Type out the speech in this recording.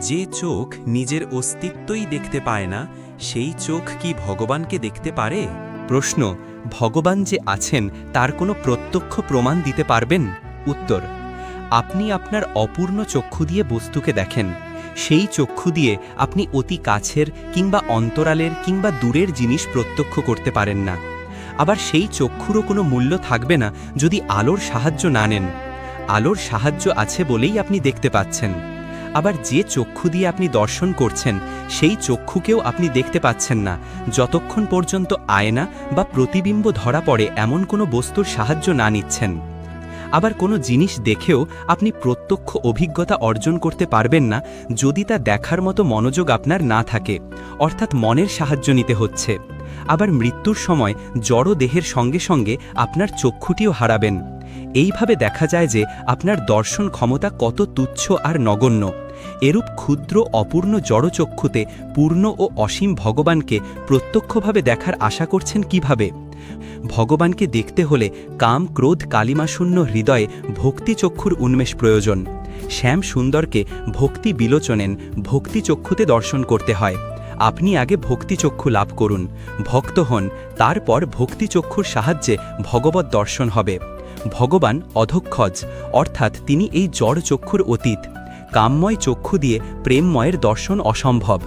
যে চোখ নিজের অস্তিত্বই দেখতে পায় না, সেই চোখ কি ভগবানকে দেখতে পারে? প্রশ্ন, ভগবান যে আছেন, তার কোনো প্রত্যক্ষ প্রমাণ দিতে পারবেন? উত্তর, আপনি আপনার অপূর্ণ চক্ষু দিয়ে বস্তুকে দেখেন। সেই চক্ষু দিয়ে আপনি অতি কাছের কিংবা অন্তরালের কিংবা দূরের জিনিস প্রত্যক্ষ করতে পারেন না। আবার সেই চক্ষুরও কোনো মূল্য থাকবে না যদি আলোর সাহায্য না নেন। আলোর সাহায্য আছে বলেই আপনি দেখতে পাচ্ছেন। আবার যে চক্ষু দিয়ে আপনি দর্শন করছেন, সেই চক্ষুকেও আপনি দেখতে পাচ্ছেন না। যতক্ষণ পর্যন্ত আয়না বা প্রতিবিম্ব ধরা পড়ে, এমন কোনো বস্তুর সাহায্য না নিচ্ছেন। আবার কোনো জিনিস দেখেও আপনি প্রত্যক্ষ অভিজ্ঞতা অর্জন করতে পারবেন না, যদি তা দেখার মতো মনোযোগ আপনার না থাকে। অর্থাৎ মনের সাহায্য নিতে হচ্ছে। আবার মৃত্যুর সময় জড় দেহের সঙ্গে সঙ্গে আপনার চক্ষুটিও হারাবেন। এইভাবে দেখা যায় যে আপনার দর্শন ক্ষমতা কত তুচ্ছ আর নগণ্য। এরূপ ক্ষুদ্র অপূর্ণ জড়চক্ষুতে পূর্ণ ও অসীম ভগবানকে প্রত্যক্ষভাবে দেখার আশা করছেন কীভাবে? ভগবানকে দেখতে হলে কাম, ক্রোধ, কালিমাশূন্য হৃদয়ে ভক্তিচক্ষুর উন্মেষ প্রয়োজন। শ্যাম সুন্দরকে ভক্তি বিলোচনেন, ভক্তিচক্ষুতে দর্শন করতে হয়। আপনি আগে ভক্তিচক্ষু লাভ করুন, ভক্ত হন, তারপর ভক্তিচক্ষুর সাহায্যে ভগবত দর্শন হবে। ভগবান অধক্ষজ অর্থাৎ তিনি এই জড় চক্ষুর অতীত। কামময় চক্ষু দিয়ে প্রেমময়ের দর্শন অসম্ভব।